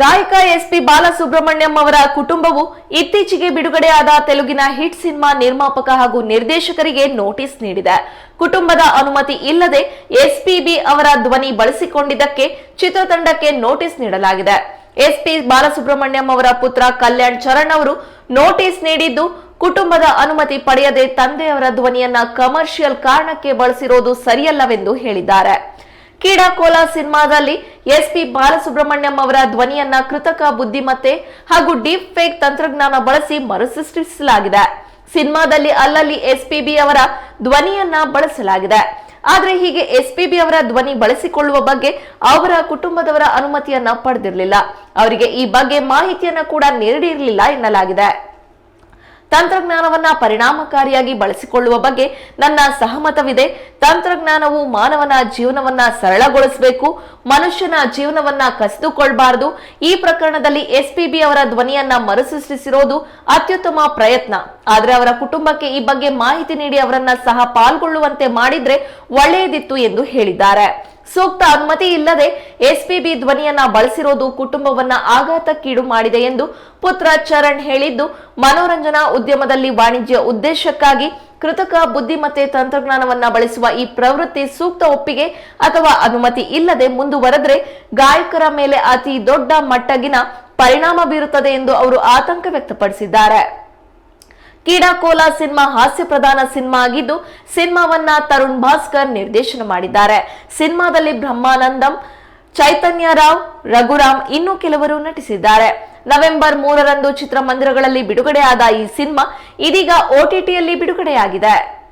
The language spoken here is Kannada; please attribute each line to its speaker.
Speaker 1: ಗಾಯಕ ಎಸ್ ಪಿ ಬಾಲಸುಬ್ರಹ್ಮಣ್ಯಂ ಅವರ ಕುಟುಂಬವು ಇತ್ತೀಚೆಗೆ ಬಿಡುಗಡೆಯಾದ ತೆಲುಗಿನ ಹಿಟ್ ಸಿನಿಮಾ ನಿರ್ಮಾಪಕ ಹಾಗೂ ನಿರ್ದೇಶಕರಿಗೆ ನೋಟಿಸ್ ನೀಡಿದೆ. ಕುಟುಂಬದ ಅನುಮತಿ ಇಲ್ಲದೆ ಎಸ್ಪಿಬಿ ಅವರ ಧ್ವನಿ ಬಳಸಿಕೊಂಡಿದ್ದಕ್ಕೆ ಚಿತ್ರತಂಡಕ್ಕೆ ನೋಟಿಸ್ ನೀಡಲಾಗಿದೆ. ಎಸ್ಪಿ ಬಾಲಸುಬ್ರಹ್ಮಣ್ಯಂ ಅವರ ಪುತ್ರ ಕಲ್ಯಾಣ್ ಚರಣ್ ಅವರು ನೋಟಿಸ್ ನೀಡಿದ್ದು, ಕುಟುಂಬದ ಅನುಮತಿ ಪಡೆಯದೆ ತಂದೆಯವರ ಧ್ವನಿಯನ್ನ ಕಮರ್ಷಿಯಲ್ ಕಾರಣಕ್ಕೆ ಬಳಸಿರೋದು ಸರಿಯಲ್ಲವೆಂದು ಹೇಳಿದ್ದಾರೆ. ಕೀಡಾಕೋಲ ಸಿನಿಮಾದಲ್ಲಿ ಎಸ್ಪಿ ಬಾಲಸುಬ್ರಹ್ಮಣ್ಯಂ ಅವರ ಧ್ವನಿಯನ್ನ ಕೃತಕ ಬುದ್ಧಿಮತ್ತೆ ಹಾಗೂ ಡೀಪ್ ಫೇಕ್ ತಂತ್ರಜ್ಞಾನ ಬಳಸಿ ಮರುಸೃಷ್ಟಿಸಲಾಗಿದೆ. ಸಿನಿಮಾದಲ್ಲಿ ಅಲ್ಲಲ್ಲಿ ಎಸ್ಪಿಬಿ ಅವರ ಧ್ವನಿಯನ್ನ ಬಳಸಲಾಗಿದೆ. ಆದ್ರೆ ಹೀಗೆ ಎಸ್ಪಿಬಿ ಅವರ ಧ್ವನಿ ಬಳಸಿಕೊಳ್ಳುವ ಬಗ್ಗೆ ಅವರ ಕುಟುಂಬದವರ ಅನುಮತಿಯನ್ನ ಪಡೆದಿರಲಿಲ್ಲ. ಅವರಿಗೆ ಈ ಬಗ್ಗೆ ಮಾಹಿತಿಯನ್ನ ಕೂಡ ನೀಡಿರಲಿಲ್ಲ ಎನ್ನಲಾಗಿದೆ. ತಂತ್ರಜ್ಞಾನವನ್ನ ಪರಿಣಾಮಕಾರಿಯಾಗಿ ಬಳಸಿಕೊಳ್ಳುವ ಬಗ್ಗೆ ನನ್ನ ಸಹಮತವಿದೆ. ತಂತ್ರಜ್ಞಾನವು ಮಾನವನ ಜೀವನವನ್ನ ಸರಳಗೊಳಿಸಬೇಕು, ಮನುಷ್ಯನ ಜೀವನವನ್ನ ಕಸಿದುಕೊಳ್ಬಾರದು. ಈ ಪ್ರಕರಣದಲ್ಲಿ ಎಸ್ಪಿಬಿ ಅವರ ಧ್ವನಿಯನ್ನ ಮರುಸೃಷ್ಟಿಸಿರೋದು ಅತ್ಯುತ್ತಮ ಪ್ರಯತ್ನ. ಆದರೆ ಅವರ ಕುಟುಂಬಕ್ಕೆ ಈ ಬಗ್ಗೆ ಮಾಹಿತಿ ನೀಡಿ ಅವರನ್ನ ಸಹ ಪಾಲ್ಗೊಳ್ಳುವಂತೆ ಮಾಡಿದ್ರೆ ಒಳ್ಳೆಯದಿತ್ತು ಎಂದು ಹೇಳಿದ್ದಾರೆ. ಸೂಕ್ತ ಅನುಮತಿ ಇಲ್ಲದೆ ಎಸ್ಪಿಬಿ ಧ್ವನಿಯನ್ನ ಬಳಸಿರೋದು ಕುಟುಂಬವನ್ನ ಆಘಾತಕ್ಕೀಡು ಮಾಡಿದೆ ಎಂದು ಪುತ್ರ ಚರಣ್ ಹೇಳಿದ್ದು, ಮನೋರಂಜನಾ ಉದ್ಯಮದಲ್ಲಿ ವಾಣಿಜ್ಯ ಉದ್ದೇಶಕ್ಕಾಗಿ ಕೃತಕ ಬುದ್ಧಿಮತ್ತೆ ತಂತ್ರಜ್ಞಾನವನ್ನ ಬಳಸುವ ಈ ಪ್ರವೃತ್ತಿ ಸೂಕ್ತ ಒಪ್ಪಿಗೆ ಅಥವಾ ಅನುಮತಿ ಇಲ್ಲದೆ ಮುಂದುವರೆದ್ರೆ ಗಾಯಕರ ಮೇಲೆ ಅತಿ ದೊಡ್ಡ ಮಟ್ಟಗಿನ ಪರಿಣಾಮ ಬೀರುತ್ತದೆ ಎಂದು ಅವರು ಆತಂಕ ವ್ಯಕ್ತಪಡಿಸಿದ್ದಾರೆ. ಕೀಡಾಕೋಲ ಸಿನಿಮಾ ಹಾಸ್ಯ ಪ್ರಧಾನ ಸಿನಿಮಾ ಆಗಿದ್ದು, ಸಿನಿಮಾವನ್ನ ತರುಣ್ ಭಾಸ್ಕರ್ ನಿರ್ದೇಶನ ಮಾಡಿದ್ದಾರೆ. ಸಿನಿಮಾದಲ್ಲಿ ಬ್ರಹ್ಮಾನಂದಂ, ಚೈತನ್ಯ ರಾವ್, ರಘುರಾಮ್ ಇನ್ನೂ ಕೆಲವರು ನಟಿಸಿದ್ದಾರೆ. ನವೆಂಬರ್ ಮೂರರಂದು ಚಿತ್ರಮಂದಿರಗಳಲ್ಲಿ ಬಿಡುಗಡೆಯಾದ ಈ ಸಿನಿಮಾ ಇದೀಗ ಓಟಿಟಿಯಲ್ಲಿ ಬಿಡುಗಡೆಯಾಗಿದೆ.